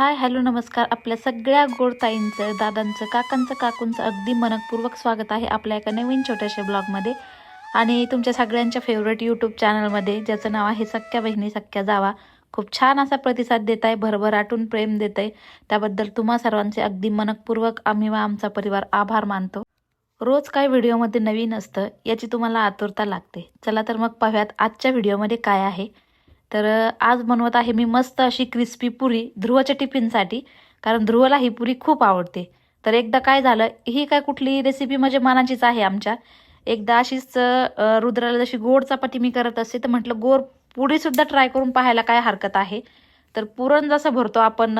Hi hello नमस्कार. आपल्या सगळ्या गोड ताईंचं दादांचं काकांचं काकूंचं अगदी मनपूर्वक स्वागत आहे आपल्या एका नवीन छोट्याशा ब्लॉगमध्ये. आणि तुमच्या सगळ्यांच्या फेवरेट यूट्यूब चॅनलमध्ये ज्याचं नाव आहे सख्या बहिणी सख्या जावा. खूप छान असा प्रतिसाद देत आहे भरभराटून प्रेम देत आहे त्याबद्दल तुम्हा सर्वांचे अगदी मनपूर्वक आम्ही व आमचा परिवार आभार मानतो. रोज काय व्हिडिओमध्ये नवीन असतं याची तुम्हाला आतुरता लागते. चला तर मग पाहूयात आजच्या व्हिडिओमध्ये काय आहे. तर आज बनवत आहे मी मस्त अशी क्रिस्पी पुरी ध्रुवच्या टिफिनसाठी कारण ध्रुवला ही पुरी खूप आवडते. तर एकदा काय झालं ही काय कुठली रेसिपी म्हणजे मनाचीच आहे आमच्या. एकदा अशीच रुद्राला जशी गोड चपाती मी करत असते तर म्हटलं गोड पुरीसुद्धा ट्राय करून पाहायला काय हरकत आहे. तर पुरण जसं भरतो आपण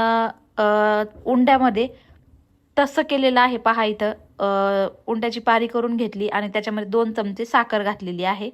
उंड्यामध्ये तसं केलेलं आहे पहा इथं. उंड्याची पारी करून घेतली आणि त्याच्यामध्ये दोन चमचे साखर घातलेली आहे.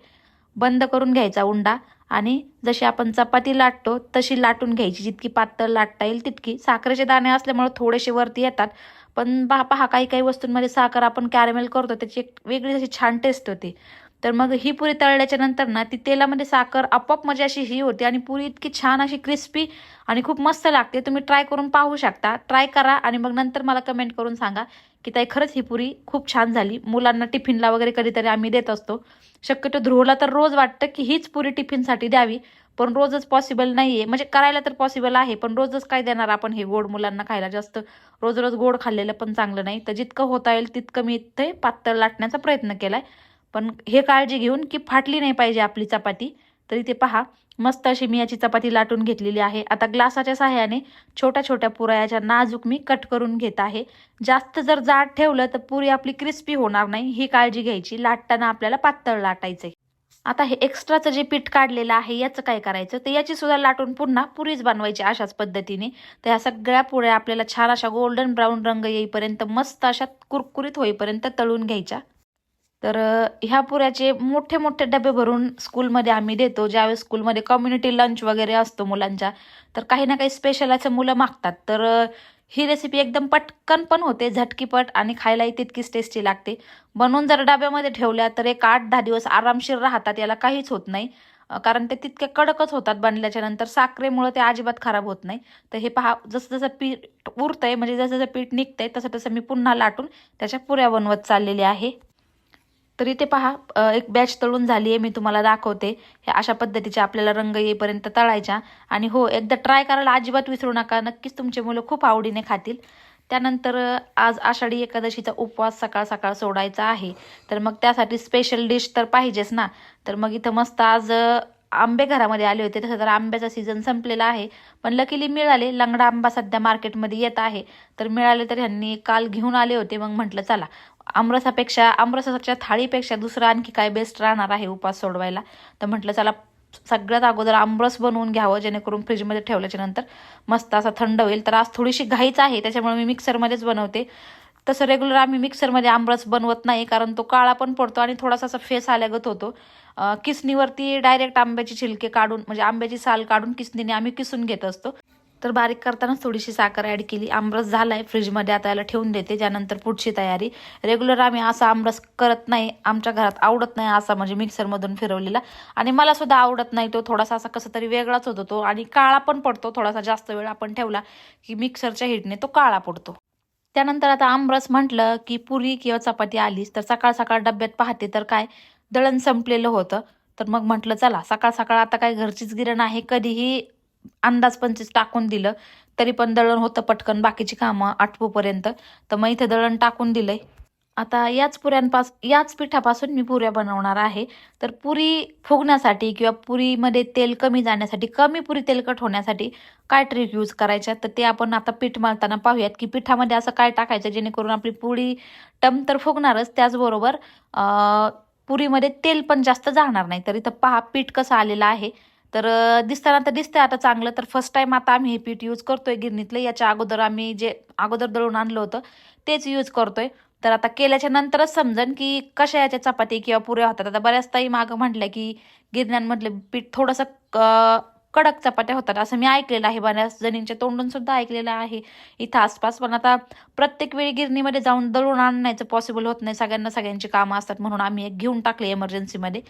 बंद करून घ्यायचा उंडा. आणि जशी आपण चपाती लाटतो तशी लाटून घ्यायची. जितकी पातळ लाटता येईल तितकी. साखरेचे दाणे असल्यामुळे थोडेसे वरती येतात. पण पहा पहा काही काही वस्तूंमध्ये साखर आपण कॅरमेल करतो त्याची एक वेगळी अशी छान टेस्ट होते. तर मग ही पुरी तळल्याच्या नंतर ना ती तेलामध्ये साखर आपोआप म्हणजे अशी ही होते आणि पुरी इतकी छान अशी क्रिस्पी आणि खूप मस्त लागते. तुम्ही ट्राय करून पाहू शकता. ट्राय करा आणि मग नंतर मला कमेंट करून सांगा की ताई खरंच ही पुरी खूप छान झाली. मुलांना टिफिनला वगैरे कधीतरी आम्ही देत असतो. शक्यतो ध्रुवला तर रोज वाटतं की हीच पुरी टिफिनसाठी द्यावी पण रोजच पॉसिबल नाही आहे म्हणजे करायला तर पॉसिबल आहे पण रोजच काय देणार आपण हे गोड मुलांना खायला? जास्त रोज रोज गोड खाल्लेलं पण चांगलं नाही. तर जितकं होता येईल तितकं मी इथे पातळ लाटण्याचा प्रयत्न केला आहे पण हे काळजी घेऊन की फाटली नाही पाहिजे आपली चपाती. तरी ते पहा मस्त अशी मी याची चपाती लाटून घेतलेली आहे. आता ग्लासाच्या सहाय्याने छोट्या छोट्या पुऱ्या याच्या नाजूक मी कट करून घेत आहे. जास्त जर जाड ठेवलं तर पुरी आपली क्रिस्पी होणार नाही. ही काळजी घ्यायची. लाटताना आपल्याला पातळ लाटायचंय. आता हे एक्स्ट्राचं जे पीठ काढलेलं आहे याचं काय करायचं? तर याची सुद्धा लाटून पुन्हा पुरीच बनवायची अशाच पद्धतीने. तर ह्या सगळ्या पुऱ्या आपल्याला छान अशा गोल्डन ब्राऊन रंग येईपर्यंत मस्त अशा कुरकुरीत होईपर्यंत तळून घ्यायच्या. तर ह्या पुऱ्याचे मोठे मोठे डबे भरून स्कूलमध्ये आम्ही देतो. ज्यावेळेस स्कूलमध्ये कम्युनिटी लंच वगैरे असतो मुलांच्या तर काही ना काही स्पेशल असं मुलं मागतात. तर ही रेसिपी एकदम पटकन पण होते झटकीपट आणि खायलाही तितकीच टेस्टी लागते. बनवून जर डब्यामध्ये ठेवल्या तर एक आठ दहा दिवस आरामशीर राहतात याला काहीच होत नाही. कारण ते तितके कडकच होतात बनल्याच्या नंतर साखरेमुळं ते अजिबात खराब होत नाही. तर हे पहा जसं जसं पीठ उरतंय म्हणजे जसं जसं पीठ निघतंय तसं तसं मी पुन्हा लाटून त्याच्या पुऱ्या बनवत चाललेली आहे. तर इथे पहा एक बॅच तळून झाली आहे मी तुम्हाला दाखवते. हे अशा पद्धतीचे आपल्याला रंग येईपर्यंत तळायच्या. आणि हो एकदा ट्राय करायला अजिबात विसरू नका. नक्कीच तुमचे मुलं खूप आवडीने खातील. त्यानंतर आज आषाढी एकादशीचा उपवास सकाळ सकाळ सोडायचा आहे. तर मग त्यासाठी स्पेशल डिश तर पाहिजेच ना. तर मग इथं मस्त आज आंबे घरामध्ये आले होते. तसं तर आंब्याचा सीझन संपलेला आहे. पण लकीली मिळाले. लंगडा आंबा सध्या मार्केटमध्ये येत आहे. तर मिळाले तर ह्यांनी काल घेऊन आले होते. मग म्हटलं चला आमरसापेक्षा आमरसाच्या थाळीपेक्षा दुसरं आणखी काय बेस्ट राहणार आहे उपास सोडवायला? तर म्हटलं चला सगळ्यात अगोदर आमरस बनवून घ्यावं जेणेकरून फ्रीजमध्ये ठेवल्याच्या नंतर मस्त असा थंड होईल. तर आज थोडीशी घाईच आहे त्याच्यामुळे मी मिक्सरमध्येच बनवते. तसं रेग्युलर आम्ही मिक्सरमध्ये आमरस बनवत नाही कारण तो काळा पण पडतो आणि थोडासा असा फेस आल्यागत होतो. किसनीवरती डायरेक्ट आंब्याची छिलके काढून म्हणजे आंब्याची साल काढून किसणीने आम्ही किसून घेत असतो. तर बारीक करतानाच थोडीशी साखर ॲड केली. आमरस झालाय फ्रीजमध्ये आता याला ठेवून देते. त्यानंतर पुढची तयारी. रेग्युलर आम्ही असा आमरस करत नाही. आमच्या घरात आवडत नाही असा म्हणजे मिक्सरमधून फिरवलेला. आणि मला सुद्धा आवडत नाही तो. थोडासा असा कसं तरी वेगळाच होतो तो. आणि काळा पण पडतो. थोडासा जास्त वेळ आपण ठेवला की मिक्सरच्या हिटने तो काळा पडतो. त्यानंतर आता आमरस म्हटलं की पुरी किंवा चपाती आलीच तर सकाळ सकाळ डब्यात पाहते तर काय? दळण संपलेलं होतं. तर मग म्हटलं चला सकाळ सकाळ आता काय घरचीच गिरण आहे. कधीही अंदाज पंचवीस टाकून दिलं तरी पण दळण होतं पटकन बाकीची कामं आठवूपर्यंत. तर मग इथे दळण टाकून दिलंय. आता याच पुऱ्यांपास याच पिठापासून मी पुऱ्या बनवणार आहे. तर पुरी फुगण्यासाठी किंवा पुरीमध्ये तेल कमी जाण्यासाठी कमी पुरी तेलकट होण्यासाठी काय ट्रिक यूज करायच्या? तर ते आपण आता पीठ मळताना पाहूयात की पिठामध्ये असं काय टाकायचं? जेणेकरून आपली पुरी टम तर फुगणारच त्याचबरोबर पुरीमध्ये तेल पण जास्त जाणार नाही. तर इथं पहा पीठ कसं आलेलं आहे. तर दिसताना तर दिसतंय आता चांगलं. तर फर्स्ट टाइम आता आम्ही हे पीठ यूज करतोय गिरणीतलं. याच्या अगोदर आम्ही जे अगोदर दळून आणलं होतं तेच यूज करतोय. तर आता केल्याच्या नंतरच समजन की कशा याच्या चपाती किंवा पुऱ्या होतात. आता बऱ्याच ताई मागं म्हटलं की गिरण्यांमधलं पीठ थोडंसं क- कडक चपात्या होतात असं मी ऐकलेलं आहे. बऱ्याच जणींच्या तोंडून सुद्धा ऐकलेलं आहे. इथं आसपास पण आता प्रत्येक वेळी गिरणीमध्ये जाऊन दळून आणण्याचं पॉसिबल होत नाही. सगळ्यांना सगळ्यांची कामं असतात म्हणून आम्ही एक घेऊन टाकले एमर्जन्सीमध्ये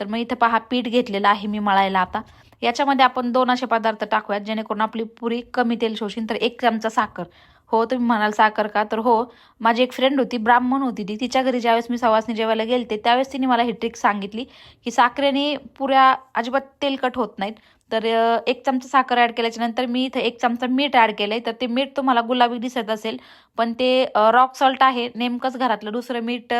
तर मग इथं पहा पीठ घेतलेलं आहे मी मळायला आता. याच्यामध्ये आपण दोन असे पदार्थ टाकूयात जेणेकरून आपली पुरी कमी तेल शोषीन. तर एक चमचा साखर. हो तुम्ही म्हणाल साखर का? तर हो माझी एक फ्रेंड होती ब्राह्मण होती ती. तिच्या घरी ज्यावेळेस मी सवासनी जेवायला गेलते त्यावेळेस तिने मला ही ट्रिक सांगितली की साखरेने पुऱ्या अजिबात तेलकट होत नाहीत. तर एक चमचा साखर ॲड केल्याच्यानंतर मी इथं एक चमचा मीठ ॲड केलं आहे तर ते मीठ तुम्हाला गुलाबी दिसत असेल पण ते रॉक सॉल्ट आहे. नेमकंच घरातलं दुसरं मीठ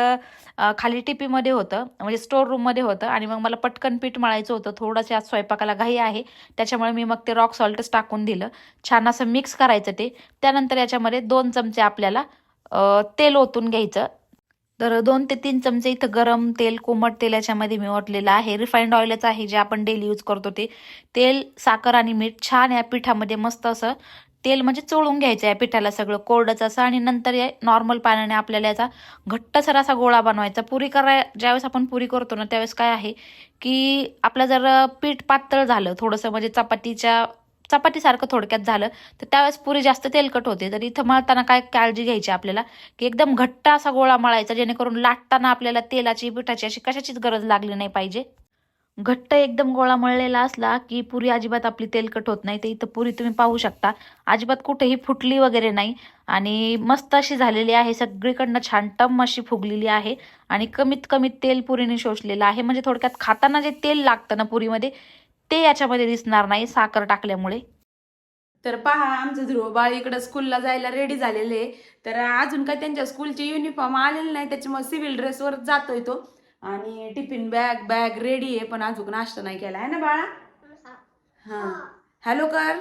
खाली टिपीमध्ये होतं म्हणजे स्टोर रूममध्ये होतं आणि मग मला पटकन पीठ मळायचं होतं. थोडंसं आज स्वयंपाकाला घाई आहे. त्याच्यामुळे मी मग ते रॉक सॉल्टच टाकून दिलं. छान असं मिक्स करायचं ते. त्यानंतर याच्यामध्ये दोन चमचे आपल्याला तेल ओतून घ्यायचं. तर दोन ते तीन चमचे इथं गरम तेल कोमट तेल याच्यामध्ये मी ओतलेलं आहे रिफाईंड ऑइलच आहे जे आपण डेली यूज करतो ते. तेल साखर आणि मीठ छान या पिठामध्ये मस्त असं तेल म्हणजे चोळून घ्यायचं या पिठाला सगळं. कोरडच असं आणि नंतर या नॉर्मल पाण्याने आपल्याला याचा घट्टसर असा गोळा बनवायचा. पुरी करा ज्यावेळेस आपण पुरी करतो ना त्यावेळेस काय आहे की आपलं जर पीठ पातळ झालं थोडंसं म्हणजे चपातीच्या चपातीसारखं थोडक्यात झालं तर त्यावेळेस पुरी जास्त तेलकट होते. तर इथं मळताना काय काळजी घ्यायची आपल्याला? की एकदम घट्ट असा गोळा मळायचा जेणेकरून लाटताना आपल्याला तेलाची पिठाची अशी कशाचीच गरज लागली नाही पाहिजे. घट्ट एकदम गोळा मळलेला असला की पुरी अजिबात आपली तेलकट होत नाही. तर इथं पुरी तुम्ही पाहू शकता. अजिबात कुठेही फुटली वगैरे नाही. आणि मस्त अशी झालेली आहे. सगळीकडनं छान टम अशी फुगलेली आहे. आणि कमीत कमी तेल पुरीने शोषलेलं आहे. म्हणजे थोडक्यात खाताना जे तेल लागतं ना पुरीमध्ये ते याच्यामध्ये दिसणार नाही साखर टाकल्यामुळे. तर पहा आमचं ध्रुव बाळ इकडं स्कूलला जायला रेडी झालेले आहे. तर अजून काय त्यांच्या स्कूलचे युनिफॉर्म आलेले नाही त्याच्यामुळे सिव्हिल ड्रेसवर जातोय तो. आणि टिफिन बॅग बॅग रेडी आहे पण अजून नाश्ता नाही केला. आहे ना बाळा? हां. हॅलो कर.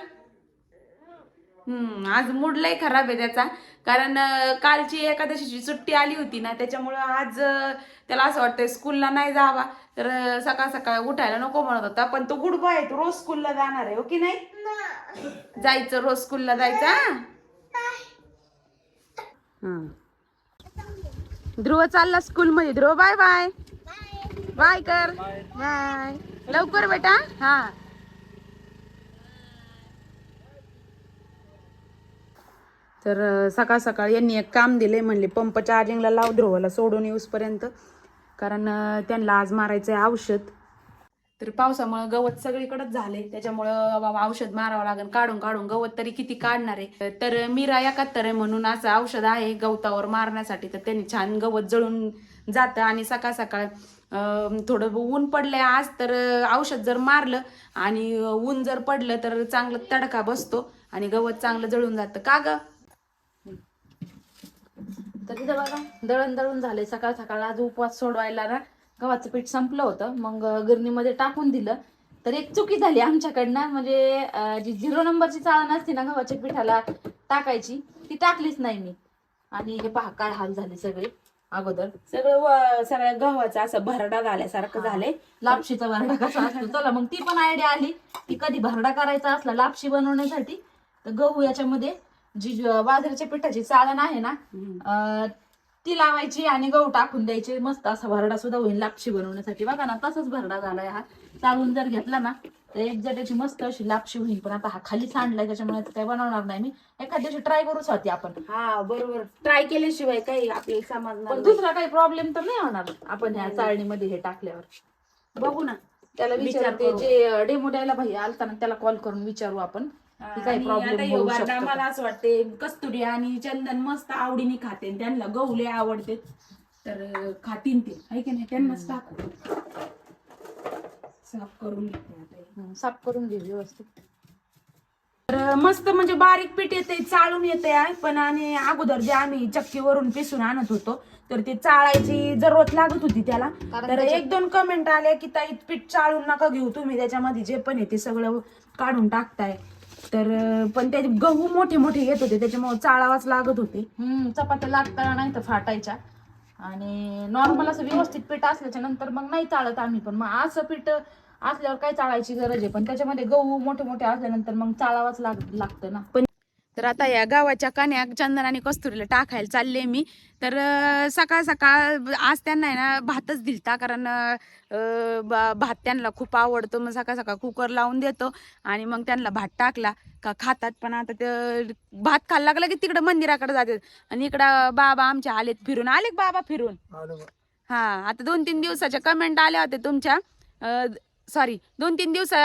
आज मूड लय खराब आहे त्याचा. कारण कालची एकादशीची सुट्टी आली होती ना त्याच्यामुळं आज त्याला असं वाटतंय स्कूलला नाही जावा. तर सकाळ सकाळ उठायला नको म्हणत होता. पण तो गुड बॉय आहे तो रोज स्कूलला जाणार आहे हो की नाही? जायचं रोज स्कूलला जायचं. ध्रुव चालला स्कूल मध्ये ध्रुव बाय बाय बाय कर. बाय लवकर बेटा हा. तर सकाळ सकाळ यांनी एक काम दिले म्हणले पंप चार्जिंगला लाव ध्रुवाला सोडून येऊसपर्यंत. कारण त्यांना आज मारायचं आहे औषध. तर पावसामुळे गवत सगळीकडेच झाले त्याच्यामुळं बाबा औषध मारावं लागेल काढून काढून गवत तरी किती काढणार आहे? तर मीरा एकाहत्तर आहे म्हणून असं औषध आहे गवतावर मारण्यासाठी. तर त्यांनी छान गवत जळून जातं आणि सकाळ सकाळ थोडं ऊन पडलंय आज तर औषध जर मारलं आणि ऊन जर पडलं तर चांगलं तडका बसतो आणि गवत चांगलं जळून जातं. का गं? तर तिथं बघा दळण दळून झाले. सकाळ सकाळ आज उपवास सोडवायला ना गव्हाचं पीठ संपलं होतं. मग गिरणीमध्ये टाकून दिलं. तर एक चुकी झाली आमच्याकडनं. म्हणजे जी झिरो नंबरची चाळण असते ना गव्हाच्या पिठाला टाकायची ती टाकलीच नाही मी. आणि हे पहा काय हाल झाले सगळे अगोदर. सगळं सगळ्या गव्हाचं असं भरडा झाल्यासारखं झालंय. लापशीचा भरडा कसा असतो? चला मग ती पण आयडिया आली की कधी भरडा करायचा असला लापशी बनवण्यासाठी तर गहू याच्यामध्ये जी ज- बाजरीच्या पिठाची चाळण आहे ना अं, ती लावायची आणि गहू टाकून द्यायचे. मस्त असा भरडा सुद्धा होईल लापशी बनवण्यासाठी. बघा ना तसाच भरडा झालाय हा. चालून जर घेतला ना तर एक त्याची मस्त अशी लापशी होईल. पण आता हा खाली सांडलाय त्याच्यामुळे आता काही बनवणार नाही मी. एखाद दिवशी ट्राय करूच होती आपण. हा बरोबर. ट्राय केल्याशिवाय काही आपल्याला समजणार पण नाही. दुसरा काही प्रॉब्लेम तर नाही होणार. आपण ह्या चाळणीमध्ये हे टाकल्यावर. बघू ना. त्याला विचार विचारते करू. जे डेमो द्यायला भाई आलता ना त्याला कॉल करून विचारू आपण. की काही आणि आता होऊ मला? असं वाटते कस्तुरी आणि चंदन मस्त आवडीने खाते त्यांना गहू लय आवडते. तर अं, खातीन ते आहे की नाही? त्यांनाच टाकू साफ करून घेते आता हे. हं, साफ करून घे व्यवस्थित. तर मस्त म्हणजे बारीक पीठ येते चाळून येते आहे. पण आणि अगोदर जे आम्ही चक्कीवरून पिसून आणत होतो तर ते चाळायची जरूरत लागत होती त्याला. कारण तर त्याच्यात- एक दोन कमेंट आले की ताई पीठ चाळून नका घेऊ. तुम्ही त्याच्यामध्ये जे पण आहे ते सगळं काढून टाकताय. तर पण ते गहू मोठे मोठे येत होते त्याच्यामुळे चाळावाच लागत होते. हम्म चपात्या लागताना नाही तर फाटायच्या. आणि नॉर्मल असं व्यवस्थित पीठ असल्याच्या नंतर मग नाही चाळत आम्ही पण मग असं पीठ असल्यावर काय चाळायची गरज आहे. पण त्याच्यामध्ये गहू मोठे मोठे असल्यानंतर मग चाळावंच लाग लागतं ना. तर आता या गावाच्या कन्या चंदन आणि कस्तुरीला टाकायला चालले मी. तर सकाळ सकाळ आज त्यांना आहे ना भातच दिलता कारण भात त्यांना खूप आवडतो. मग सकाळ सकाळ कुकर लावून देतो आणि मग त्यांना भात टाकला. का खातात पण आता ते भात खायला लागलं की तिकडं मंदिराकडे जातात. आणि इकडं बाबा आमच्या आलेत फिरून. आले बाबा फिरून. हा आता दोन तीन दिवसाच्या कमेंट आल्या होत्या तुमच्या. सॉरी दोन तीन दिवसा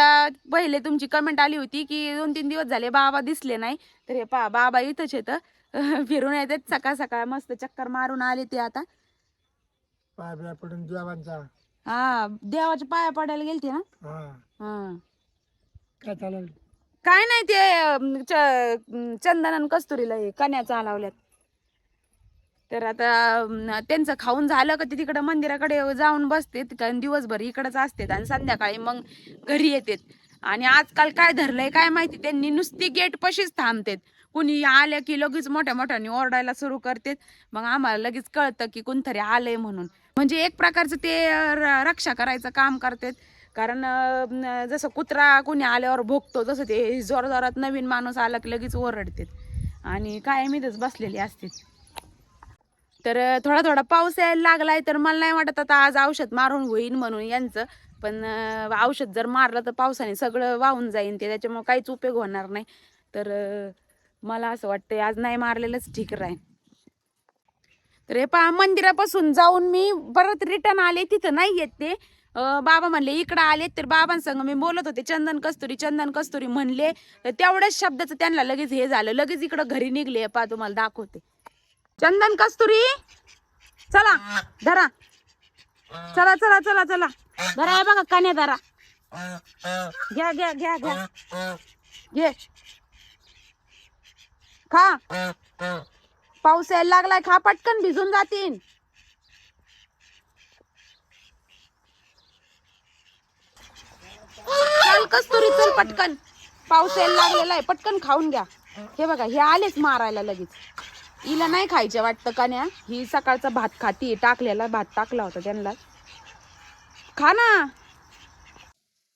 पहिले तुमची कमेंट आली होती की दोन तीन दिवस झाले बाबा दिसले नाही. तर हे पा बाबा इथंच येतं फिरून येतात सकाळ सकाळ मस्त चक्कर मारून आले ते आता. पाय पडून देवांचा. हा देवाच्या पाया पडायला गेलते ना? हा. हा. काय चालेल काय नाही ते चंदन आणि कस्तुरीला हे कन्या चालवल्यात. तर आता त्यांचं खाऊन झालं का ते तिकडं मंदिराकडे जाऊन बसते कारण दिवसभर इकडंच असतात आणि संध्याकाळी मग घरी येतात. आणि आजकाल काय धरलंय काय माहिती त्यांनी नुसती गेट पशीच थांबतात. कुणी आलं की लगेच मोठ्या मोठ्याने ओरडायला सुरू करतात. मग आम्हाला लगेच कळतं की कोणतरी आलंय म्हणून. म्हणजे एक प्रकारचं ते र- रक्षा करायचं काम करतात. कारण जसं कुत्रा कोणी आल्यावर भोगतो जसं ते जोरजोरात नवीन माणूस आला की लगेच ओरडतात. आणि कायमीतच बसलेले असते तर थोडा थोडा पाऊस यायला लागलाय तर मला नाही वाटत आता आज औषध मारून होईन म्हणून यांचं. पण औषध जर मारलं तर पावसाने सगळं वाहून जाईन ते त्याच्यामुळे काहीच उपयोग होणार नाही. तर मला असं वाटतंय आज नाही मारलेलंच ठीक राहील तर हे पहा मंदिरापासून जाऊन मी परत रिटर्न आले तिथं नाही येत ते. बाबा म्हणले इकडं आले. तर बाबांसंग मी बोलत होते चंदन कस्तुरी चंदन कस्तुरी म्हणले. तर तेवढ्याच शब्दाचं त्यांना लगेच हे झालं. लगेच इकडं घरी निघले पा तुम्हाला दाखवते. चंदन कस्तुरी? चला धरा. चला चला चला चला. धरा आहे बघा कान्या धरा. घ्या घ्या घ्या घ्या. घे. खा. पाऊस यायला लागलाय खा पटकन भिजून जातीन. चल कस्तुरी चल पटकन. पाऊस यायला लागलेला आहे पटकन खाऊन घ्या. हे बघा हे आलेच मारायला लगेच. हिला नाही खायच्या वाटतं का न्या? ही सकाळचा भात खाती टाकलेला भात टाकला होता त्यांना. खा ना.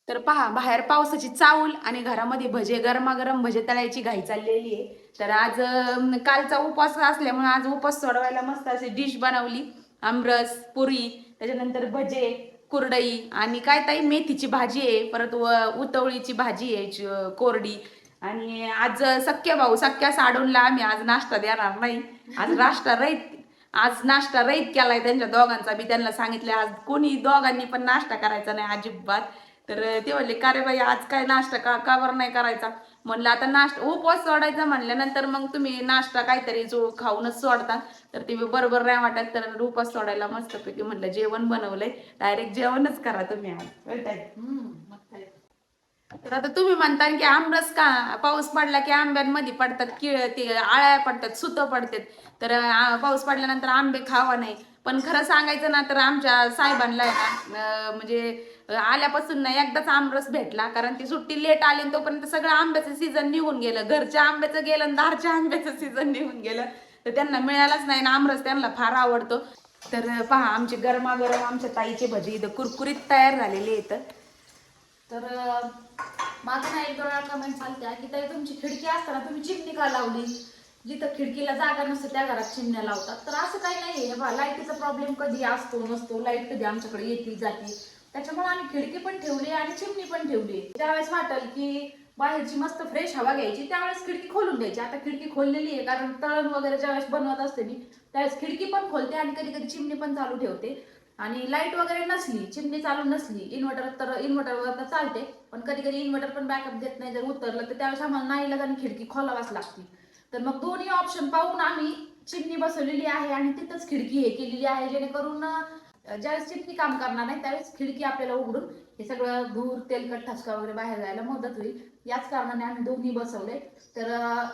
तर पहा बाहेर पावसाची चावल आणि घरामध्ये भजे गरमागरम भजे तळायची घाई चाललेली आहे. तर आज कालचा उपवास असल्यामुळे आज उपवास सोडवायला मस्त अशी डिश बनवली. आमरस पुरी त्याच्यानंतर भजे कुरडई आणि काय ताई मेथीची भाजी आहे परत व- उतवळीची भाजी आहे कोरडी. आणि आज सख्या भाऊ सख्या साडूनला आम्ही आज नाश्ता देणार नाही. आज नाश्ता रहित आज नाश्ता रहित केलाय त्यांच्या दोघांचा. मी त्यांना सांगितलं आज कोणी दोघांनी पण नाश्ता करायचा नाही अजिबात. तर ते म्हणले का रे बाई आज काय नाश्ता का का बरं नाही करायचा? म्हणलं आता नाश्ता उपवास सोडायचा म्हणल्यानंतर मग तुम्ही नाश्ता काहीतरी जो खाऊनच सोडता. तर ते बरोबर नाही वाटत तर उपवास सोडायला मस्तपैकी म्हणलं जेवण बनवलंय. डायरेक्ट जेवणच करा तुम्ही आज. तर आता तुम्ही म्हणता की आमरस का? पाऊस पडला की आंब्यांमध्ये पडतात किळ ते आळ्या पडतात सुतं पडतात. तर पाऊस पडल्यानंतर आंबे खावा नाही. पण खरं सांगायचं ना तर आमच्या साहेबांना ना म्हणजे आल्यापासून ना एकदाच आमरस भेटला. कारण ती सुट्टी लेट आली तोपर्यंत सगळं आंब्याचं सीझन निघून गेलं. घरच्या आंब्याचं गेलं आणि दारच्या आंब्याचं सीझन निघून गेलं. तर त्यांना मिळालाच नाही ना आमरस त्यांना फार आवडतो. तर पहा आमचे गरमागरम आमच्या ताईचे भजी इथं कुरकुरीत तयार झालेले आहेत तर माझं ना एक दोन वेळा कमेंट चालत्या की ताई तुमची खिडकी असताना तुम्ही चिमणी का लावली? जिथं खिडकीला जागा नसते त्या घरात चिमण्या लावतात. तर असं काही नाही आहे बा लाईटीचा प्रॉब्लेम कधी असतो नसतो लाइट कधी आमच्याकडे येते जाते. त्याच्यामुळे आम्ही खिडकी पण ठेवली आणि चिमणी पण ठेवली. त्यावेळेस वाटेल की बाहेरची मस्त फ्रेश हवा घ्यायची त्यावेळेस खिडकी खोलून द्यायची. आता खिडकी खोललेली आहे कारण तळण वगैरे ज्यावेळेस बनवत असते मी त्यावेळेस खिडकी पण खोलते आणि कधी कधी चिमणी पण चालू ठेवते. आणि लाइट वगैरे नसली चिमणी चालू नसली इन्व्हर्टर तर इन्व्हर्टरवर तर चालते. पण कधी कधी इन्व्हर्टर पण बॅकअप देत नाही. जर उतरलं तर त्यावेळेस आम्हाला नाही आणि खिडकी खोलावाच लागते तर मग दोन्ही ऑप्शन पाहून आम्ही चिमणी बसवलेली आहे आणि तिथंच खिडकी हे केलेली आहे. जेणेकरून ज्यावेळेस चिमणी काम करणार नाही त्यावेळेस खिडकी आपल्याला उघडून हे सगळं धूर तेलकट ठसका वगैरे बाहेर जायला मदत होईल. याच कारणाने आम्ही दोन्ही बसवले. तर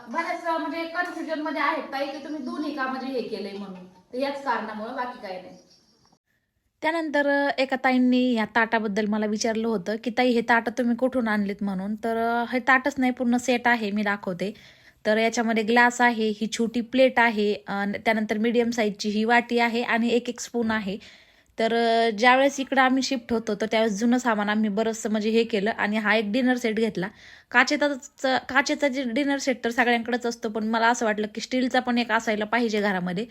बऱ्याच म्हणजे कन्फ्युजनमध्ये आहेत ताई की तुम्ही दोन्ही का म्हणजे हे केलंय म्हणून? तर याच कारणामुळे बाकी काही नाही. त्यानंतर एका ताईंनी या ताटाबद्दल मला विचारलं होतं की ताई हे ताटं तुम्ही कुठून आणलीत म्हणून? तर हे ताटच नाही पूर्ण सेट आहे मी दाखवते. तर याच्यामध्ये ग्लास आहे ही छोटी प्लेट आहे त्यानंतर मीडियम साईजची ही वाटी आहे आणि एक एक स्पून आहे. तर ज्यावेळेस इकडं आम्ही शिफ्ट होतो तर त्यावेळेस जुनं सामान आम्ही बरंचसं म्हणजे हे केलं आणि हा एक डिनर सेट घेतला. काचेचाच काचेचा जे डिनर सेट तर सगळ्यांकडेच असतो पण मला असं वाटलं की स्टीलचा पण एक असायला पाहिजे घरामध्ये.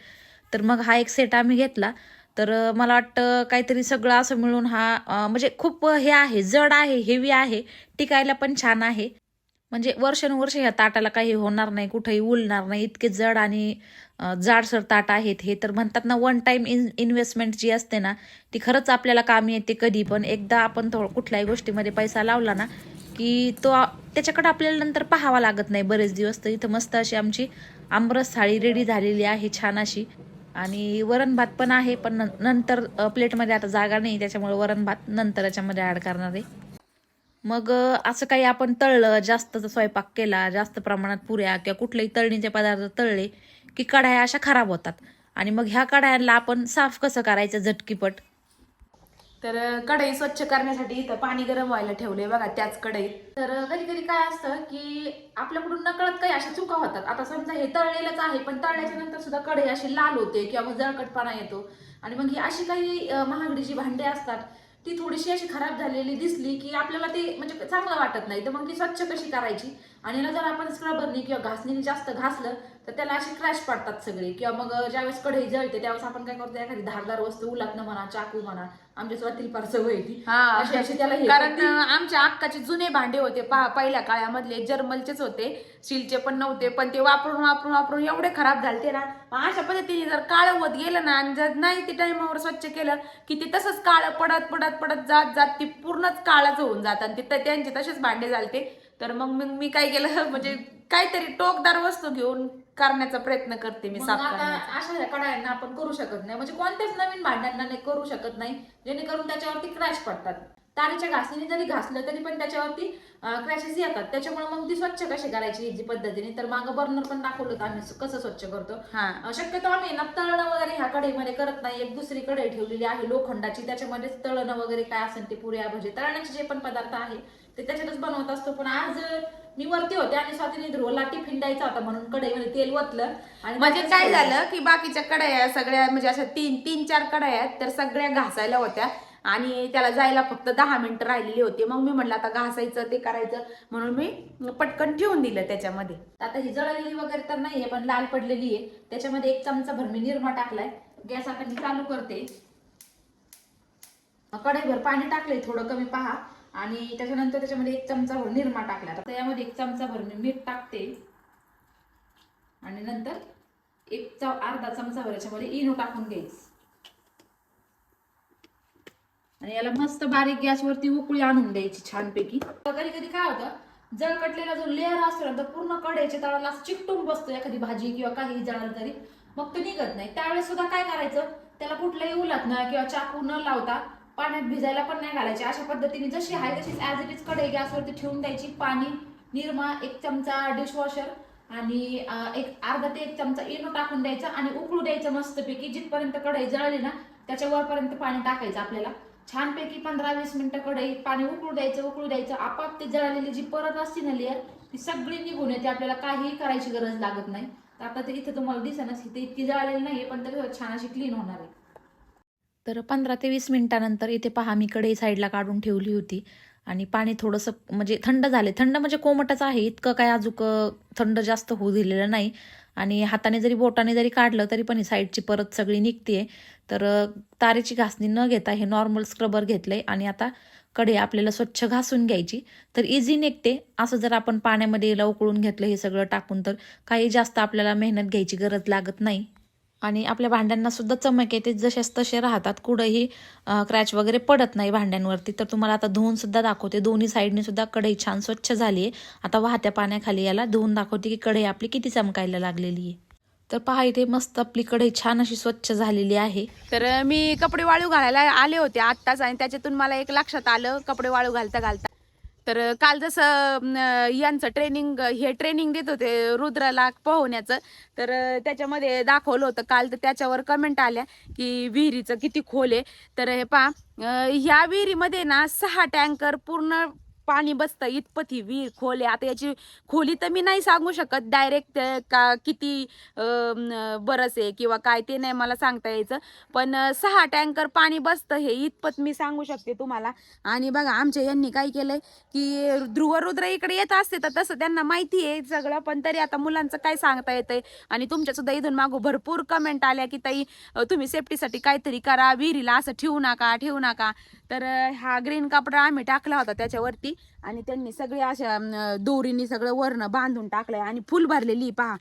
तर मग हा एक सेट आम्ही घेतला. तर मला वाटतं काहीतरी सगळं असं मिळून हा म्हणजे खूप हे आहे जड आहे हेवी आहे टिकायला पण छान आहे. म्हणजे वर्षानुवर्ष ह्या ताटाला काही होणार नाही कुठेही उलणार नाही. इतके जड आणि जाडसर ताट आहेत हे. तर म्हणतात ना वन टाईम इन इन्व्हेस्टमेंट जी असते ना ती खरंच आपल्याला कामी येते कधी. पण एकदा आपण थोडं कुठल्याही गोष्टीमध्ये पैसा लावला ना की तो त्याच्याकडे आपल्याला नंतर पाहावा लागत नाही बरेच दिवस. तर इथं मस्त अशी आमची आमरस थाळी रेडी झालेली आहे छान अशी. आणि वरण भात पण आहे पण नंतर प्लेटमध्ये आता जागा नाही त्याच्यामुळे वरण भात नंतर याच्यामध्ये ॲड करणार आहे. मग असं काही आपण तळलं जास्त स्वयंपाक केला जास्त प्रमाणात पुऱ्या किंवा कुठलेही तळणीचे पदार्थ तळले की कढाया अशा खराब होतात. आणि मग ह्या कढायांना आपण साफ कसं करायचं झटकीपट? तर कढई स्वच्छ करण्यासाठी इथं पाणी गरम व्हायला ठेवले बघा त्याच कढईत. तर कधी कधी काय असतं की आपल्याकडून नकळत काही अशा चुका होतात. आता समजा हे तळलेलंच आहे पण तळल्याच्या नंतर सुद्धा कढई अशी लाल होते किंवा मग जळकटपणा येतो. आणि मग ही अशी काही महागडी महागडीची भांडी असतात ती थोडीशी अशी खराब झालेली दिसली की आपल्याला ते म्हणजे चांगलं वाटत नाही. तर मग ती स्वच्छ कशी करायची? आणि जर आपण स्क्रबरनी किंवा घासणीने जास्त घासलं तर त्याला अशी क्रॅश पडतात सगळे. किंवा मग ज्यावेळेस कढई जळते त्यावेळेस आपण काय करतो एखादी धारदार वस्तू उलातनं म्हणा चाकू म्हणा आमच्या स्वातील फार सवय आहे ती अशी अशी त्याला हे कारण आमच्या अक्काचे जुने भांडे होते पहा पहिल्या काळामधले जर्मलचेच होते. स्टीलचे पण नव्हते पण ते वापरून वापरून वापरून एवढे खराब झालते ना अशा पद्धतीने जर काळं होत गेलं ना आणि जर नाही ते टाइमावर स्वच्छ केलं की ते तसंच काळं पडत पडत पडत जात जात ते पूर्णच काळाच होऊन जात. आणि ते त्यांचे तसेच भांडे झालते. तर मग मग मी काय केलं? म्हणजे काहीतरी टोकदार वस्तू घेऊन करण्याचा प्रयत्न करते मी मग साफ आता करण्याचा. अशा कडायांना आपण करू शकत नाही. म्हणजे कोणत्याच नवीन भांड्यांना नाही करू शकत नाही जेणेकरून त्याच्यावरती क्रॅश पडतात. तारेच्या घासणीने जरी घासलं तरी पण त्याच्यावरती क्रॅशेस येतात. त्याच्यामुळे मग ती स्वच्छ कशी करायची ह्याची पद्धतीने? तर मागं बर्नर पण दाखवलं होतं आम्ही कसं स्वच्छ करतो. हा. अं, शक्यतो आम्ही ना तळणं वगैरे ह्या कढईमध्ये करत नाही. एक दुसरी कढई ठेवलेली आहे लोखंडाची. त्याच्यामध्येच तळणं वगैरे काय असेल ते पुऱ्या भजे तळण्याचे जे पण पदार्थ आहे ते त्याच्यातच बनवत असतो. पण आज मी वरती होते आणि स्वातीने ध्रुवला टिफिन द्यायचा होता म्हणून कढईमध्ये तेल ओतलं. आणि म्हणजे काय. झालं की बाकीच्या कढया सगळ्या म्हणजे अशा तीन तीन चार कढया आहेत तर सगळ्या घासायला होत्या. आणि त्याला जायला फक्त दहा मिनिटं राहिलेली होती. मग मी म्हटलं आता घासायचं ते करायचं म्हणून मी पटकन ठेवून दिलं त्याच्यामध्ये. आता ही जळलेली वगैरे तर नाहीये पण लाल पडलेली आहे त्याच्यामध्ये एक चमचा भर मी निरमा टाकलाय. गॅस आता मी चालू करते. कढईभर पाणी टाकलंय थोडं कमी पहा. आणि त्याच्यानंतर त्याच्यामध्ये एक चमचा निरमा टाकला. तर त्यामध्ये एक चमचा भर मी मीठ टाकते. आणि नंतर एक च अर्धा चमचा भर याच्यामध्ये इनो टाकून घ्यायचं. आणि याला मस्त बारीक गॅसवरती उकळी आणून द्यायची छानपैकी. कधी कधी काय होतं जळकटलेला जो लेअर असतो ना तो पूर्ण कढईच्या तळाला असं चिकटून बसतो एखादी भाजी किंवा काही जाणार तरी. मग तो निघत नाही. त्यावेळेस सुद्धा काय करायचं त्याला कुठलाही उलत ना किंवा चाकू न लावता पाण्यात भिजायला पण नाही घालायची. अशा पद्धतीने जशी आहे तशीच ऍज इट इज कढई गॅसवरती ठेवून द्यायची. पाणी निरमा एक चमचा डिशवॉशर आणि एक अर्धा ते एक चमचा इनो टाकून द्यायचा आणि उकळू द्यायचं मस्तपैकी. जिथपर्यंत कढई जळली ना त्याच्या वरपर्यंत पाणी टाकायचं आपल्याला. छानपैकी पंधरा वीस मिनटं कढई पाणी उकळू द्यायचं उकळू द्यायचं. आपाप ते जळालेली जी परत असते ना लेअर ती सगळी निघून येते. आपल्याला काहीही करायची गरज लागत नाही. तर आता ते इथं तुम्हाला दिसेनच इथे इतकी जळालेली नाही पण तरी छान अशी क्लीन होणार आहे. तर पंधरा ते वीस मिनटानंतर इथे पहा मी कढई साईडला काढून ठेवली होती. आणि पाणी थोडंसं म्हणजे थंड झाले थंड म्हणजे कोमटच आहे इतकं काय अजूक थंड जास्त होऊ दिलेलं नाही. आणि हाताने जरी बोटाने जरी काढलं तरी पण ही साईडची परत सगळी निघते तर तारेची घासणी न घेता हे नॉर्मल स्क्रबर घेतलंय. आणि आता कडे आपल्याला स्वच्छ घासून घ्यायची. तर इझी निघते. असं जर आपण पाण्यामध्ये याला उकळून घेतलं हे सगळं टाकून तर काही जास्त आपल्याला मेहनत घ्यायची गरज लागत नाही. आणि आपल्या भांड्यांना सुद्धा चमक येते. जसेच तसे राहतात. कुठंही क्रॅच वगैरे पडत नाही भांड्यांवरती. तर तुम्हाला आता धुवून सुद्धा दाखवते. दोन्ही साईडने सुद्धा कढई छान स्वच्छ झाली आहे. आता वाहत्या पाण्याखाली याला धुवून दाखवते की कढई आपली किती चमकायला लागलेली आहे. तर पहा इथे मस्त आपली कढई छान अशी स्वच्छ झालेली आहे. तर मी कपडे वाळू घालायला आले होते आत्ताच आणि त्याच्यातून मला एक लक्षात आलं. कपडे वाळू घालता घालता. तर काल जसं यांचं ट्रेनिंग हे ट्रेनिंग देत होते रुद्राला पोहण्याचं. तर त्याच्यामध्ये दाखवलं होतं काल तर त्याच्यावर कमेंट आल्या की विहिरीचं किती खोल आहे. तर हे पहा ह्या विहिरीमध्ये ना सहा टँकर पूर्ण पाणी बसतं इतपत ही विहीर खोल आहे. आता याची खोली तर मी नाही सांगू शकत. डायरेक्ट का किती बरस आहे किंवा काय ते नाही मला सांगता यायचं. पण सहा टँकर पाणी बसतं हे इतपत मी सांगू शकते तुम्हाला. आणि बघा आमच्या यांनी काय केलंय की ध्रुवरुद्र इकडे येत असते तर तसं त्यांना माहिती आहे सगळं. पण तरी आता मुलांचं काय सांगता येतंय? आणि तुमच्या सुद्धा इथून मागू भरपूर कमेंट आल्या की ताई तुम्ही सेफ्टीसाठी काहीतरी करा. विहिरीला असं ठेवू नका ठेवू नका. तर हा ग्रीन कपडा आम्ही टाकला होता त्याच्यावरती. आणि त्यांनी सगळे अशा दोरीनी सगळं वरण बांधून टाकलंय आणि फुल भरलेली पहा.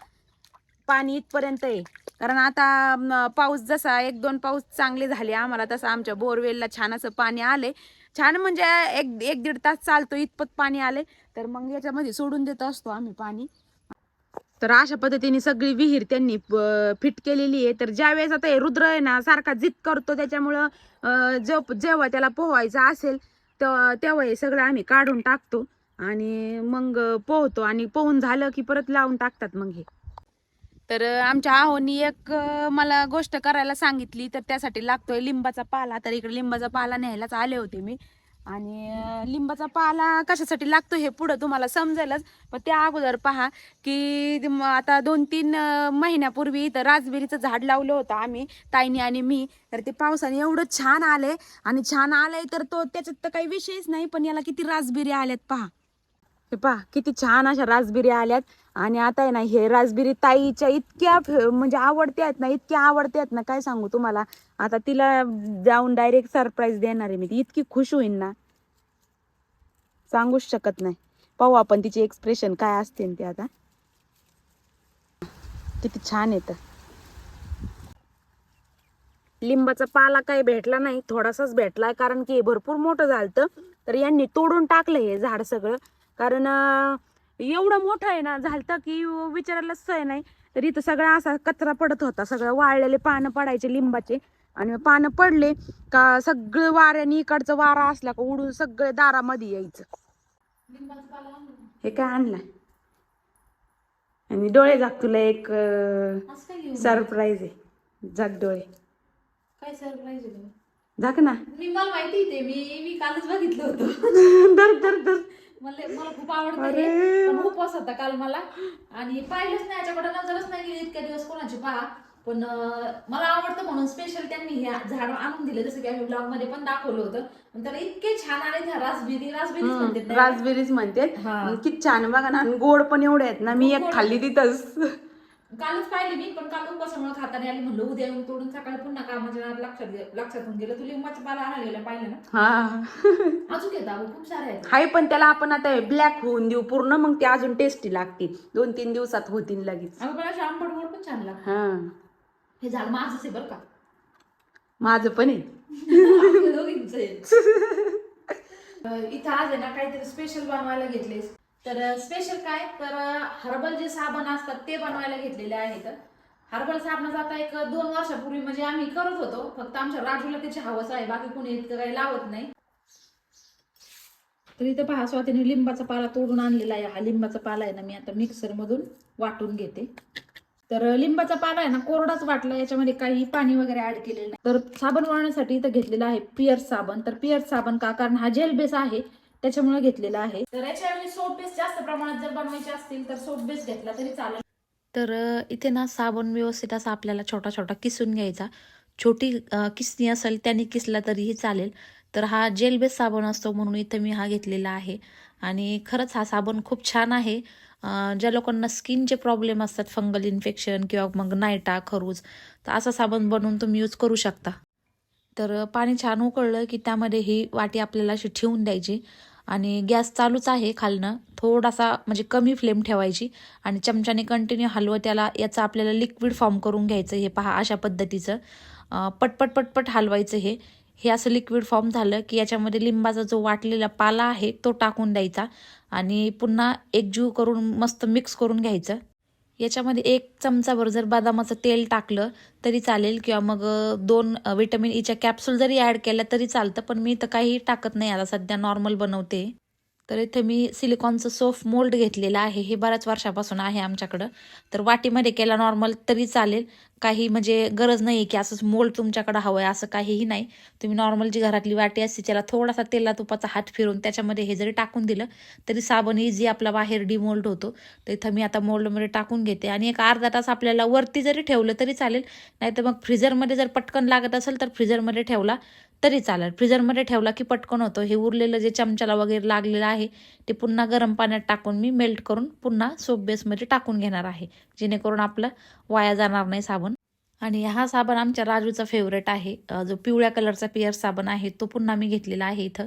पाणी इथपर्यंत आहे. कारण आता पाऊस जसा एक दोन पाऊस चांगले झाले आम्हाला तसं आमच्या बोरवेलला छान असं पाणी आले छान म्हणजे एक एक दीड तास चालतो इतपत पाणी आले तर मग याच्यामध्ये सोडून देत असतो आम्ही पाणी. तर अशा पद्धतीने सगळी विहीर त्यांनी फिट केलेली आहे. तर ज्या वेळेस आता हे रुद्र आहे ना सारखा जित करतो त्याच्यामुळं जेव- जेव्हा त्याला पोहायचं असेल तेव्हा तेव्हा हे सगळं आम्ही काढून टाकतो आणि मग पोहतो आणि पोहून झालं की परत लावून टाकतात मग हे. तर आमच्या आहोनी एक मला गोष्ट करायला सांगितली तर त्यासाठी लागतोय लिंबाचा पाला. तर इकडे लिंबाचा पाला न्यायलाच आले होते मी. आणि लिंबाचा पाला कशासाठी लागतो हे पुढं तुम्हाला समजेलच. पण त्या अगोदर पहा की आता दोन तीन महिन्यापूर्वी इथं राजबेरीचं झाड लावलं होतं आम्ही ताईनी आणि मी. तर ते पावसाने एवढं छान आले आणि छान आलंय तर तो त्याच्यात तर काही विषयच नाही पण याला किती राजबेरी आल्यात पहा. हे पहा किती छान अशा राजबिरी आल्यात. आणि आता आहे ना हे राजबिरी ताईच्या इतक्या म्हणजे आवडते आहेत ना इतक्या आवडते आहेत ना काय सांगू तुम्हाला? आता तिला जाऊन डायरेक्ट सरप्राईज देणार आहे मी. ती इतकी खुश होईन ना. सांगूच शकत नाही. पाहू आपण तिचे एक्सप्रेशन काय असते ते आता. किती छान येतं लिंबाचा पाला काही भेटला नाही थोडासाच भेटलाय कारण की हे भरपूर मोठं झालं तर यांनी तोडून टाकलं हे झाड सगळं. कारण एवढं मोठं आहे ना झालं की विचारायलाच सोय नाही. तर इथं सगळा असा कचरा पडत होता. सगळं वाळलेले पानं पडायचे लिंबाचे. आणि पानं पडले का सगळं वाऱ्याने इकडचं वारा असला का उडून सगळं दारामध्ये यायचं. हे काय आणलंय? आणि डोळे जाग तुला एक सरप्राईज आहे. जाग डोळे. काय सरप्राईज जाग ना. मी मला माहिती मी मी कालच बघितलं होतं. दर दर दर मला मला खूप आवडतं. हे. पण उपवास होता काल मला आणि पाहिलंच नाही याच्याकडे नजरच नाही गेली इतक्या दिवस कोणाची पहा पण अं, मला आवडतं म्हणून स्पेशल त्यांनी हे झाड आणून दिले जसं की आम्ही ब्लॉगमध्ये पण दाखवलं होतं पण त्याला इतके छान आले त्या रासबेरी रासबेरीच म्हणतात ना. हा. किती छान बघा ना आणि गोड पण एवढे आहेत ना मी एक. खाल्ली तिथंच कालच पाहिले मी पण काल उपवासामुळे खाता नाही आली म्हणलं उद्या येऊन तोडून सकाळी पुन्हा कामाच्या नादात लक्षात गे- लक्षातून गेलं. तुला लिंबाचं पाला आणायला गेलं पाहिलं ना? हा. अजून घेता अगं खूप सारे आहेत. हाय पण त्याला आपण आता ब्लॅक होऊन देऊ पूर्ण मग ते अजून टेस्टी लागतील दोन तीन दिवसात होतील लगेच. अगं पण अशी आंबट गोड पण छान लागतं. हा. हे झाड माझंच आहे बरं का. माझं पण आहे. आपल्या दोघींचं आहे. अं, इथं आज आहे ना काहीतरी स्पेशल बनवायला घेतले तर स्पेशल काय? तर हर्बल जे साबण असतात ते बनवायला घेतलेले आहेत. हर्बल साबणाचा आता एक दोन वर्षापूर्वी म्हणजे आम्ही करत होतो. फक्त आमच्या राजूला त्याची हवस आहे. बाकी कोणी इतकं काही लावत नाही. तर इथं पहा स्वातीने लिंबाचा पाला तोडून आणलेला आहे. हा लिंबाचा पाला आहे ना मी आता मिक्सर मधून वाटून घेते. तर लिंबाचा पाला आहे ना कोरडाच वाटला. याच्यामध्ये काही पाणी वगैरे ऍड केलेलं नाही. तर साबण वळण्यासाठी इथं घेतलेला आहे पिअर साबण. तर पिअर साबण का? कारण हा जेल बेस आहे. त्याच्यामुळे घेतलेला आहे. तर याच्याऐवजी सोप बेस जास्त प्रमाणात जर बनवायचे असतील तर सोप बेस घेतला तरी चालेल. तर इथे ना साबण व्यवस्थित असा आपल्याला छोटा छोटा किसून घ्यायचा. छोटी किसणी असेल त्याने किसला तरीही चालेल. तर हा जेल बेस साबण असतो म्हणून इथं मी हा घेतलेला आहे. आणि खरंच हा साबण खूप छान आहे. ज्या लोकांना स्किनचे प्रॉब्लेम असतात फंगल इन्फेक्शन किंवा मग नायटा खरूज तर असा साबण बनवून तुम्ही यूज करू शकता. तर पाणी छान उकळलं की त्यामध्ये ही वाटी आपल्याला अशी ठेवून द्यायची. आणि गॅस चालूच आहे खालनं. थोडासा म्हणजे कमी फ्लेम ठेवायची आणि चमच्याने कंटिन्यू हलवत त्याला याचं आपल्याला लिक्विड फॉर्म करून घ्यायचं हे पहा अशा पद्धतीचं. पटपट पटपट हलवायचं हे. हे असं लिक्विड फॉर्म झालं की याच्यामध्ये लिंबाचा जो वाटलेला पाला आहे तो टाकून द्यायचा आणि पुन्हा एकजीव करून मस्त मिक्स करून घ्यायचं. याच्यामध्ये एक चमचाभर जर बदामाचं तेल टाकलं तरी चालेल किंवा मग दोन अं, विटॅमिन ईच्या कॅप्सूल जरी ॲड केल्या तरी चालतं पण मी तर काही टाकत नाही आता सध्या नॉर्मल बनवते. तर इथे मी सिलिकॉनचं सोफ मोल्ड घेतलेलं आहे. हे बऱ्याच वर्षापासून आहे आमच्याकडं. तर वाटीमध्ये केला नॉर्मल तरी चालेल. काही म्हणजे गरज नाही आहे की असंच मोल्ड तुमच्याकडं हवं आहे असं काहीही नाही. तुम्ही नॉर्मल जी घरातली वाटी असते त्याला थोडासा तेला तुपाचा हात फिरून त्याच्यामध्ये हे जरी टाकून दिलं तरी साबण इझी आपला बाहेर डिमोल्ड होतो. तर इथं मी आता मोल्डमध्ये टाकून घेते. आणि एक अर्धा तास आपल्याला वरती जरी ठेवलं तरी चालेल. नाहीतर मग फ्रीजरमध्ये जर पटकन लागत असेल तर फ्रीजरमध्ये ठेवला. तरी चालेल. फ्रीजरमध्ये ठेवला की पटकन होतो. हे उरलेलं जे चमच्याला वगैरे लागलेलं आहे ते पुन्हा गरम पाण्यात टाकून मी मेल्ट करून पुन्हा सोप बेसमध्ये टाकून घेणार आहे. जेणेकरून आपलं वाया जाणार नाही साबण. आणि हा साबण आमच्या राजूचा फेवरेट आहे. जो पिवळ्या कलरचा पिअर साबण आहे तो पुन्हा मी घेतलेला आहे इथं.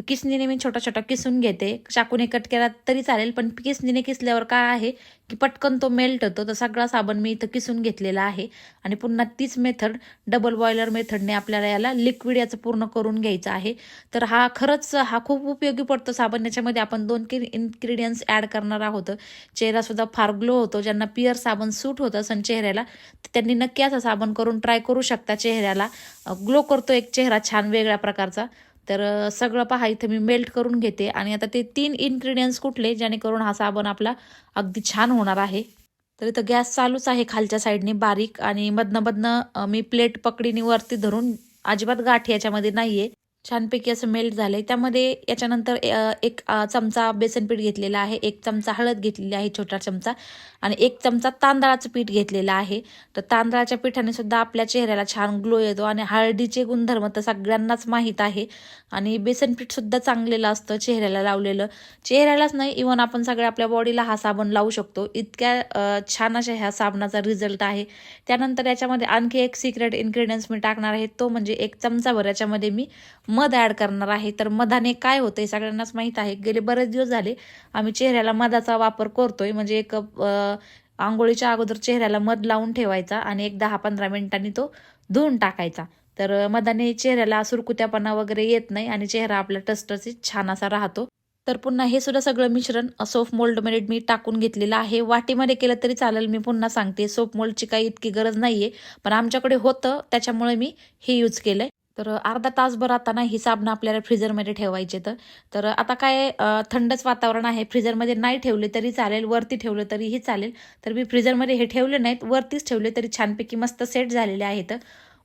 तर किसनीने मी छोटा छोटा किसून घेते. चाकूने कट केला तरी चालेल पण किसनीने किसल्यावर काय आहे की पटकन तो मेल्ट होतो. तर सगळा साबण मी इथं किसून घेतलेला आहे. आणि पुन्हा तीच मेथड डबल बॉयलर मेथडने आपल्याला याला लिक्विड याचं पूर्ण करून घ्यायचं आहे. तर हा खरंच हा खूप उपयोगी पडतो साबण. याच्यामध्ये आपण दोन की इन्ग्रेडियंट्स ॲड करणार आहोत. चेहरासुद्धा फार ग्लो होतो. ज्यांना पिअर साबण सूट होतं असेल चेहऱ्याला तर त्यांनी नक्की असा साबण करून ट्राय करू शकता चेहऱ्याला. ग्लो करतो एक चेहरा छान वेगळ्या प्रकारचा. तर सगळं पहा इथं मी मेल्ट करून घेते आणि आता ते तीन इन्ग्रेडियंट्स कुठले जेणेकरून हा साबण आपला अगदी छान होणार आहे. तर इथं गॅस चालूच आहे खालच्या साईडने बारीक आणि मधनं मधनं मी प्लेट पकडीने वरती धरून अजिबात गाठी याच्यामध्ये नाहीये. छानपैकी असं मेल्ट झालंय. त्यामध्ये याच्यानंतर एक चमचा बेसन पीठ घेतलेला आहे. एक चमचा हळद घेतलेली आहे छोटा चमचा. आणि एक चमचा तांदळाचं पीठ घेतलेलं आहे. तर तांदळाच्या पिठाने सुद्धा आपल्या चेहऱ्याला छान ग्लो येतो आणि हळदीचे गुणधर्म तर सगळ्यांनाच माहीत आहे. आणि बेसन पीठ सुद्धा चांगलेलं असतं चेहऱ्याला लावलेलं. चेहऱ्यालाच नाही इवन आपण सगळ्या आपल्या बॉडीला हा साबण लावू शकतो. इतक्या छान अशा ह्या साबणाचा रिझल्ट आहे. त्यानंतर याच्यामध्ये आणखी एक सिक्रेट इन्ग्रेडियंट्स मी टाकणार आहे. तो म्हणजे एक चमचाभर. याच्यामध्ये मी मध ॲड करणार आहे. तर मधाने काय होतं हे सगळ्यांनाच माहीत आहे. गेले बरेच दिवस झाले आम्ही चेहऱ्याला मधाचा वापर करतोय. म्हणजे एक आंघोळीच्या अगोदर चेहऱ्याला मध लावून ठेवायचा आणि एक दहा पंधरा मिनिटांनी तो धुवून टाकायचा. तर मधाने चेहऱ्याला सुरकुत्यापणा वगैरे येत नाही आणि चेहरा आपला टसटसीत छान असा राहतो. तर पुन्हा हे सुद्धा सगळं मिश्रण सोफ मोल्डमध्ये मी टाकून घेतलेलं आहे. वाटीमध्ये केलं तरी चालेल. मी पुन्हा सांगते सोप मोल्डची काही इतकी गरज नाहीये. पण आमच्याकडे होतं. त्याच्यामुळे मी हे यूज केलंय. तर अर्धा तासभर आता ना ही साबणं आपल्याला फ्रीजरमध्ये ठेवायचे तर तर आता काय थंडच वातावरण आहे. फ्रीजरमध्ये नाही ठेवले तरी चालेल वरती ठेवलं तरीही चालेल. तर मी फ्रीजरमध्ये हे ठेवले नाहीत वरतीच ठेवले तरी छानपैकी मस्त सेट झालेले आहेत.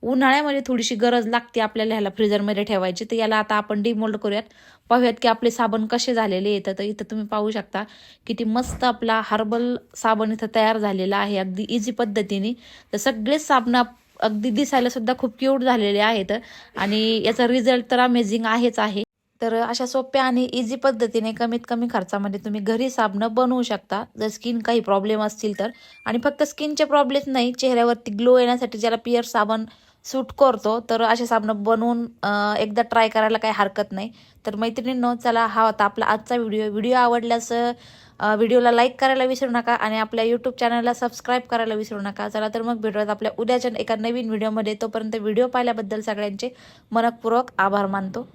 उन्हाळ्यामध्ये थोडीशी गरज लागते आपल्याला ह्याला फ्रीजरमध्ये ठेवायची. तर याला आता आपण डिमोल्ड करूयात. पाहूयात की आपले साबण कसे झालेले येतं तर इथं तुम्ही पाहू शकता किती मस्त आपला हर्बल साबण इथं तयार झालेला आहे. अगदी इझी पद्धतीने. तर सगळेच साबण अगदी दिसायला सुद्धा खूप क्यूट झालेले आहेत. आणि याचा रिझल्ट तर अमेझिंग आहेच आहे. तर अशा सोप्या आणि इझी पद्धतीने कमीत कमी खर्चामध्ये तुम्ही घरी साबणं बनवू शकता. जर स्किन काही प्रॉब्लेम असतील तर. आणि फक्त स्किनचे प्रॉब्लेम नाही चेहऱ्यावरती ग्लो येण्यासाठी ज्याला पिअर साबण सूट करतो तर असे साबणं बनवून एकदा ट्राय करायला काही हरकत नाही. तर मैत्रिणींनो चला हा होता आपला आजचा व्हिडिओ व्हिडिओ आवडल्यास व्हिडिओला लाईक करायला विसरू नका आणि आपल्या यूट्यूब चॅनलला सबस्क्राईब करायला विसरू नका. चला तर मग भेटूयात आपल्या उद्याच्या एका नवीन व्हिडिओमध्ये तोपर्यंत व्हिडिओ पाहिल्याबद्दल सगळ्यांचे मनपूर्वक आभार मानतो.